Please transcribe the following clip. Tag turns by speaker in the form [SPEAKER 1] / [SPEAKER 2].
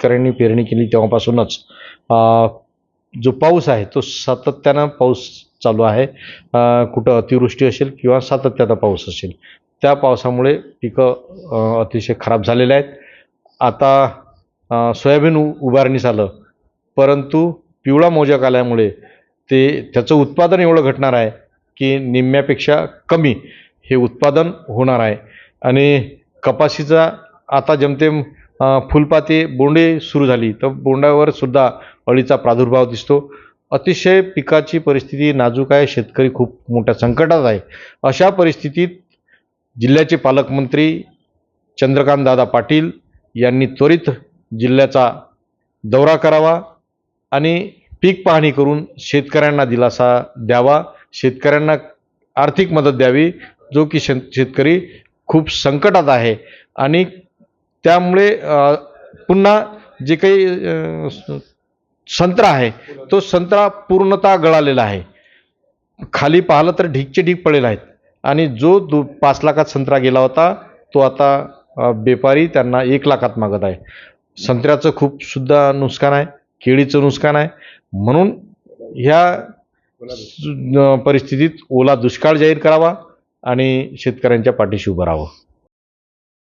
[SPEAKER 1] शेतकऱ्यांनी पेरणी केली तेव्हापासूनच. जो पाऊस आहे तो सातत्यानं पाऊस चालू आहे. कुठं अतिवृष्टी असेल किंवा सातत्याचा पाऊस असेल त्या पावसामुळे पिकं अतिशय खराब झालेले आहेत. आता सोयाबीन उ उभारणीस आलं परंतु पिवळा मोजक आल्यामुळे ते त्याचं उत्पादन एवढं घटणार आहे की निम्म्यापेक्षा कमी हे उत्पादन होणार आहे. आणि कपाशीचा आता जमतेम फुलपाती बोंडे सुरू झाली. तर बोंडावर सुद्धा अळीचा प्रादुर्भाव दिसतो. अतिशय पिकाची परिस्थिती नाजूक आहे. शेतकरी खूप मोठ्या संकटात आहे. अशा परिस्थितीत जिल्ह्याचे पालकमंत्री चंद्रकांत दादा पाटील यांनी त्वरित जिल्ह्याचा दौरा करावा आणि पीक पाहणी करून शेतकऱ्यांना दिलासा द्यावा. शेतकऱ्यांना आर्थिक मदत द्यावी जो की शेत शेतकरी खूप संकटात आहे. आणि त्यामुळे पुन्हा जे काही संत्रा आहे तो संत्रा पूर्णतः गळालेला आहे. खाली पाहिलं तर ढीकचे ढीक पडलेले आहेत. आणि जो दो पाच लाखात संत्रा गेला होता तो आता बेपारी त्यांना एक लाखात मागत आहे. संत्र्याचं खूप सुद्धा नुकसान आहे केळीचं नुकसान आहे. म्हणून ह्या परिस्थितीत ओला दुष्काळ जाहीर करावा आणि शेतकऱ्यांच्या पाठीशी उभं राहावं.